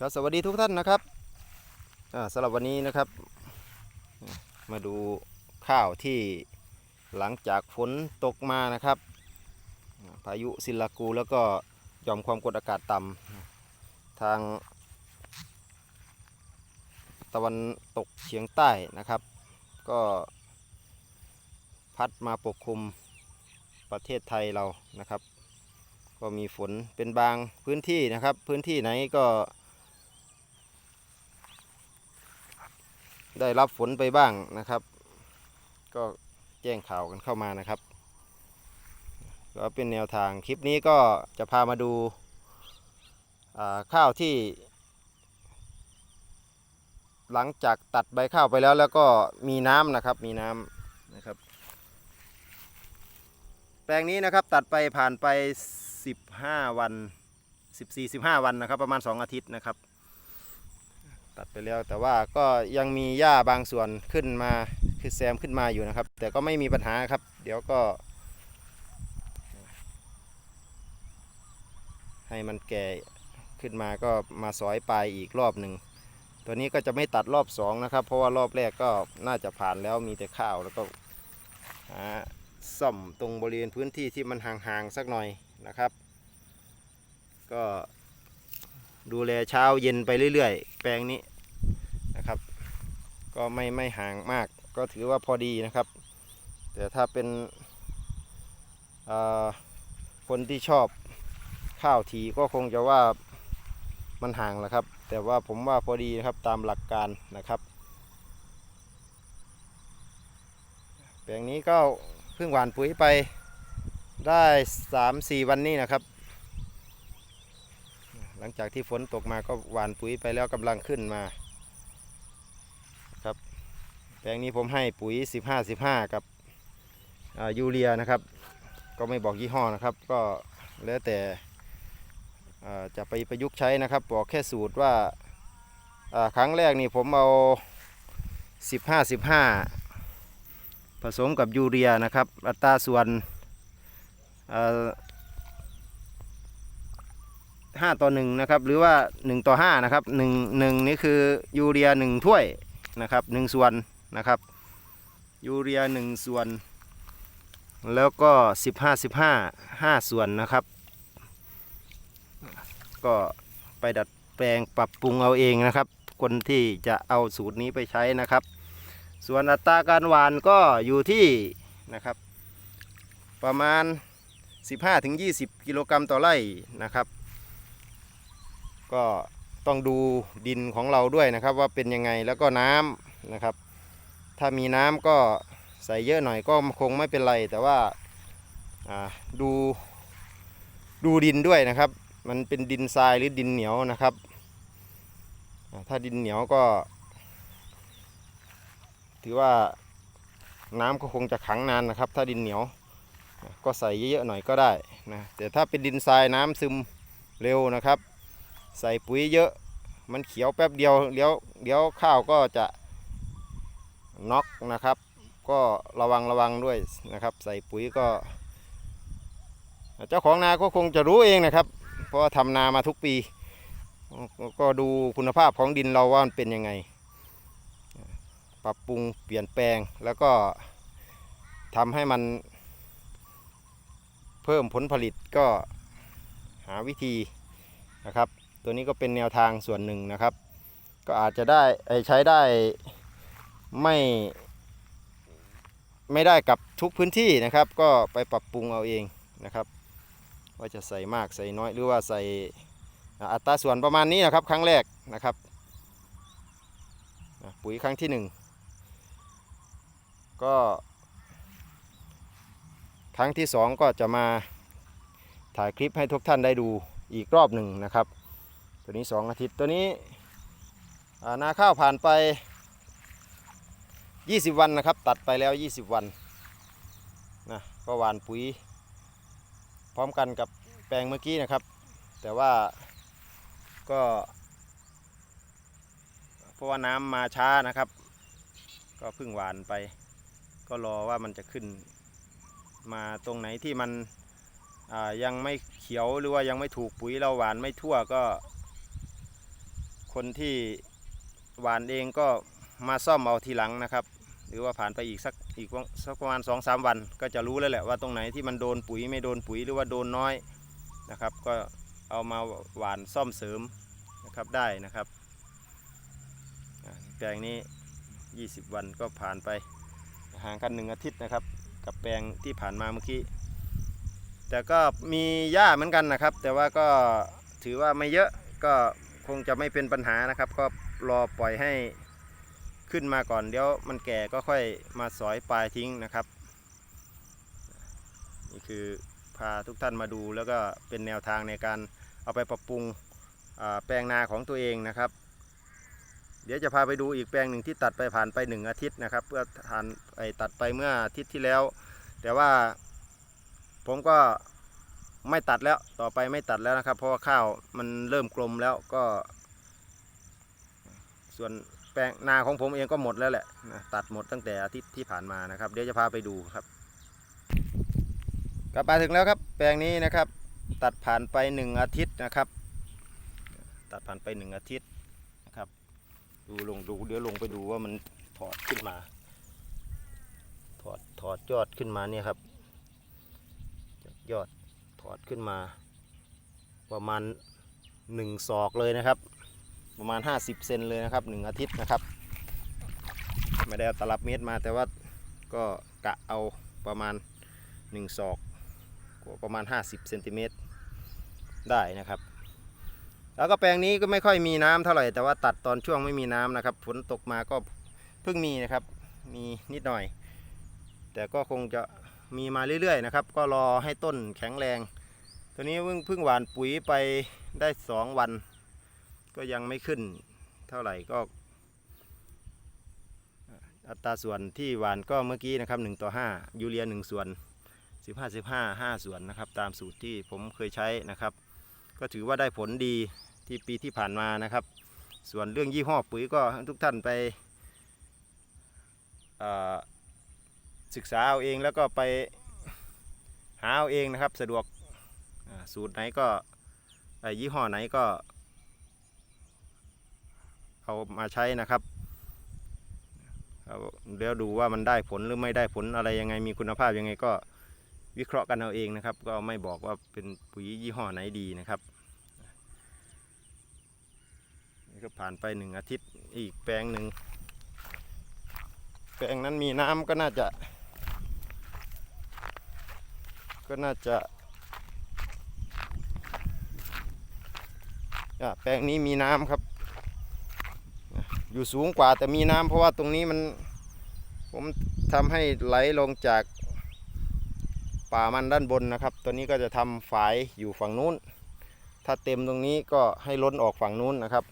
ครับสวัสดีทุกท่านนะครับสำหรับวันนี้นะครับ มาดูข้าวที่หลังจากฝนตกมานะครับ พายุซิลากูแล้วก็ยอมความกดอากาศต่ำทาง ตะวันตกเฉียงใต้นะครับ ก็พัดมาปกคลุมประเทศไทยเรานะครับ ก็มีฝนเป็นบางพื้นที่นะครับ พื้นที่ไหนก็ ได้รับฝนไปบ้างนะครับ ก็แจ้งข่าวกันเข้ามานะครับก็เป็นแนวทางคลิปนี้ก็จะพามาดูข้าวที่ หลังจากตัดใบข้าวไปแล้วแล้วก็มีน้ำนะครับมีน้ำนะครับ แปลงนี้นะครับตัดไปผ่านไป 15 วัน 14-15 วันนะครับ ประมาณ 2 อาทิตย์นะครับ ตัดไปแล้ว แต่ว่าก็ยังมีหญ้าบางส่วนขึ้นมาคือแซมขึ้นมาอยู่นะครับ แต่ก็ไม่มีปัญหาครับ เดี๋ยวก็ ให้มันแก่ขึ้นมาก็มาสอยปลายอีกรอบหนึ่งตัวนี้ก็จะไม่ตัดรอบสองนะครับ เพราะว่ารอบแรกก็น่าจะผ่านแล้วมีแต่ข้าวแล้วก็หาซ่อมตรงบริเวณพื้นที่ที่มันห่างๆสักหน่อยนะครับ ก็ ดูแลเช้าเย็นไปเรื่อยๆ แปลงนี้นะครับ ก็ไม่ไม่ห่างมาก ก็ถือว่าพอดีนะครับ แต่ถ้าเป็นคนที่ชอบข้าวทีก็คงจะว่ามันห่างแหละครับ แต่ว่าผมว่าพอดีนะครับตามหลักการนะครับ แปลงนี้ก็เพิ่งหว่านปุ๋ยไปได้ 3-4 วันนี้นะครับ ลังจากที่ฝนตกมาก็หว่านปุ๋ยไปแล้วกำลังขึ้นมาครับแปลงนี้ผมให้ปุ๋ย 15-15 กับยูเรียนะครับ ก็ไม่บอกยี่ห้อนะครับ ก็แล้วแต่จะไปประยุกต์ใช้นะครับ บอกแค่สูตรว่าครั้งแรกนี่ผมเอา 15-15 ผสมกับยูเรียนะครับ อัตราส่วน ห้าต่อหนึ่งนะครับหรือว่าหนึ่งต่อห้านะครับหนึ่งหนึ่งนี่คือยูเรียหนึ่งถ้วยนะครับหนึ่งส่วนนะครับยูเรียหนึ่งส่วน แล้วก็สิบห้าสิบห้าห้าส่วนนะครับ ก็ไปดัดแปลงปรับปรุงเอาเองนะครับ คนที่จะเอาสูตรนี้ไปใช้นะครับ ส่วนอัตราการหวานก็อยู่ที่นะครับ ประมาณ 15-20 กิโลกรัมต่อไร่นะครับ ก็ต้องดูดินของเราด้วยนะครับ ว่าเป็นยังไงแล้วก็น้ำนะครับ ถ้ามีน้ำก็ใส่เยอะหน่อยก็คงไม่เป็นไร แต่ว่าดูดูดินด้วยนะครับ มันเป็นดินทรายหรือดินเหนียวนะครับ ถ้าดินเหนียวก็ ถือว่าน้ำก็คงจะขังนานนะครับ ถ้าดินเหนียวก็ใส่เยอะๆหน่อยก็ได้นะแต่ถ้าเป็นดินทรายน้ำซึมเร็วนะครับ ใส่ปุ๋ยเยอะ มันเขียวแป๊บเดียวเดี๋ยวเดี๋ยวข้าวก็จะน็อกนะครับ ก็ระวังระวังด้วยนะครับ ใส่ปุ๋ยก็ เจ้าของนาก็คงจะรู้เองนะครับ เพราะว่าทำนามาทุกปี ก็ดูคุณภาพของดินเราว่ามันเป็นยังไง ปรับปรุงเปลี่ยนแปลงแล้วก็ทำให้มันเพิ่มผลผลิตก็หาวิธีนะครับ ตัวนี้ก็เป็นแนวทางส่วนหนึ่งนะครับ ก็อาจจะได้ใช้ได้ไม่ ไม่ได้กับทุกพื้นที่นะครับ ก็ไปปรับปรุงเอาเองนะครับ ว่าจะใส่มากใส่น้อยหรือว่าใส่อัตราส่วนประมาณนี้นะครับ ครั้งแรกนะครับ ปุ๋ยครั้งที่หนึ่งก็ ครั้งที่สองก็จะมาถ่ายคลิปให้ทุกท่านได้ดูอีกรอบหนึ่งนะครับ ตัวนี้ 2 อาทิตย์ตัวนี้นาข้าวผ่านไป 20 วันนะครับ ตัดไปแล้ว 20 วันนะก็หวานปุ๋ย พร้อมกันกับแปลงเมื่อกี้นะครับ แต่ว่าก็เพราะว่าน้ำมาช้านะครับ ก็เพิ่งหวานไป ก็รอว่ามันจะขึ้นมาตรงไหนที่มันยังไม่เขียวหรือว่ายังไม่ถูกปุ๋ยเราหวานไม่ทั่วก็ คนที่หวานเองก็มาซ่อมเอาทีหลังนะครับ หรือว่าผ่านไปอีกสักอีกสักประมาณ2อสวัน ก็จะรู้แล้วแหละว่าตรงไหนที่มันโดนปุ๋ยไม่โดนปุ๋ยหรือว่าโดนน้อยนะครับ ก็เอามาหวานซ่อมเสริมนะครับได้นะครับแปลงนี้ 20 วันก็ผ่านไปห่างกันหนึ่งอาทิตย์นะครับ กับแปลงที่ผ่านมาเมื่อกี้แต่ก็มีหญ้าเหมือนกันนะครับ แต่ว่าก็ถือว่าไม่เยอะก็ คงจะไม่เป็นปัญหานะครับ ก็รอปล่อยให้ขึ้นมาก่อนเดี๋ยวมันแก่ก็ค่อยมาสอยปลายทิ้งนะครับ นี่คือพาทุกท่านมาดูแล้วก็เป็นแนวทางในการเอาไปปรับปรุงแปลงนาของตัวเองนะครับ เดี๋ยวจะพาไปดูอีกแปลงหนึ่งที่ตัดไปผ่านไปหนึ่งอาทิตย์นะครับ เพื่อทานไอตัดไปเมื่ออาทิตย์ที่แล้ว แต่ว่าผมก็ ไม่ตัดแล้วต่อไปไม่ตัดแล้วนะครับ เพราะว่าข้าวมันเริ่มกลมแล้วก็ ส่วนแปลงนาของผมเองก็หมดแล้วแหละตัดหมดตั้งแต่อาทิตย์ที่ผ่านมานะครับ เดี๋ยวจะพาไปดูครับกลับมาถึงแล้วครับ แปลงนี้นะครับ ตัดผ่านไปหนึ่งอาทิตย์นะครับ ตัดผ่านไปหนึ่งอาทิตย์นะครับ ดูลงดูเดี๋ยวลงไปดูว่ามันถอดขึ้นมา ถอดถอดยอดขึ้นมาเนี่ยครับยอด ถอดขึ้นมา ประมาณหนึ่งศอกเลยนะครับ ประมาณ 50 เซนเลยนะครับหนึ่งอาทิตย์นะครับ ไม่ได้เอาตลับเมตรมาแต่ว่าก็กะเอาประมาณ1ศอกก็ประมาณ 50เซนติเมตรได้นะครับ แล้วก็แปลงนี้ก็ไม่ค่อยมีน้ำเท่าไหร่แต่ว่าตัดตอนช่วงไม่มีน้ำนะครับฝนตกมาก็เพิ่งมีนะครับ มีนิดหน่อย แต่ก็คงจะ มีมาเรื่อยๆนะครับ ก็รอให้ต้นแข็งแรง ตัวนี้เพิ่งเพิ่งหว่านปุ๋ยไปได้ 2 วัน ก็ยังไม่ขึ้นเท่าไหร่ก็ อัตราส่วนที่หวานก็เมื่อกี้นะครับ1ต่อ5ยูเรีย1ส่วน 15 15 5 ส่วนนะครับ ตามสูตรที่ผมเคยใช้นะครับ ก็ถือว่าได้ผลดีที่ปีที่ผ่านมานะครับ ส่วนเรื่องยี่ห้อปุ๋ยก็ทุกท่านไปอ่อ ศึกษาเอาเองแล้วก็ไปหาเอาเองนะครับ สะดวกสูตรไหนก็ยี่ห้อไหนก็ เอามาใช้นะครับเอาเดี๋ยวดูว่ามันได้ผลหรือไม่ได้ผลอะไรยังไงมีคุณภาพยังไงก็วิเคราะห์กันเอาเองนะครับ ก็ไม่บอกว่าเป็นปุ๋ยยี่ห้อไหนดีนะครับนี่ก็ผ่านไปหนึ่งอาทิตย์อีกแปลงหนึ่งแปลงนั้นมีน้ำก็น่าจะ ก็น่าจะแปลงนี้มีน้ำครับ อยู่สูงกว่าแต่มีน้ำเพราะว่าตรงนี้มัน ผมทำให้ไหลลงจากป่ามันด้านบนนะครับ ตัวนี้ก็จะทำฝายอยู่ฝั่งนู้น ถ้าเต็มตรงนี้ก็ให้ล้นออกฝั่งนู้นนะครับ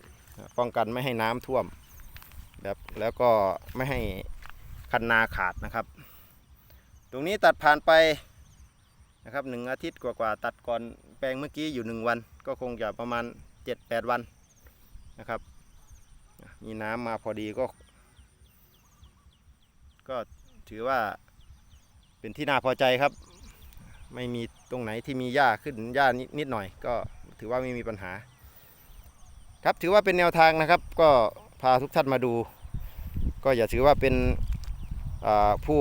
ป้องกันไม่ให้น้ำท่วมแบบแล้วก็ไม่ให้คันนาขาดนะครับ ตรงนี้ตัดผ่านไป นะครับหนึ่งอาทิตย์กว่าๆตัดก่อนแปลงเมื่อกี้อยู่หนึ่งวัน ก็คงจะประมาณ 7-8 วันนะครับ มีน้ำมาพอดีก็ ก็ถือว่าเป็นที่น่าพอใจครับ ไม่มีตรงไหนที่มีหญ้าขึ้นหญ้านิดนิดหน่อย ก็ถือว่าไม่มีปัญหา ครับถือว่าเป็นแนวทางนะครับ ก็พาทุกท่านมาดู ก็อย่าถือว่าเป็นผู้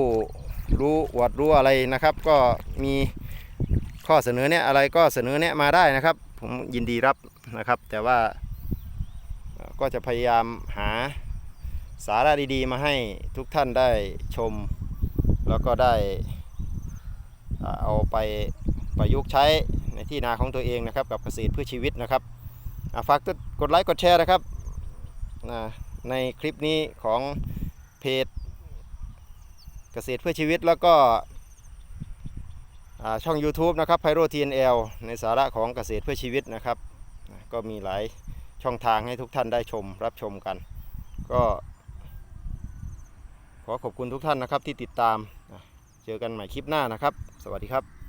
รู้อวดรู้อะไรนะครับ ก็มี ข้อเสนอเนี่ยอะไรก็เสนอเนี่ยมาได้นะครับ ผมยินดีรับนะครับ แต่ว่าก็จะพยายามหาสาระดีๆ มาให้ทุกท่านได้ชม แล้วก็ได้เอาไปประยุกต์ใช้ในที่นาของตัวเองนะครับ กับเกษตรเพื่อชีวิตนะครับฝากกดไลค์กดแชร์นะครับในคลิปนี้ของเพจเกษตรเพื่อชีวิตแล้วก็ ช่อง YouTube นะครับไพโรทีเอลในสาระของเกษตรเพื่อชีวิตนะครับ ก็มีหลายช่องทางให้ทุกท่านได้ชมรับชมกัน ก็ ขอขอบคุณทุกท่านนะครับที่ติดตาม เจอกันใหม่คลิปหน้านะครับ สวัสดีครับ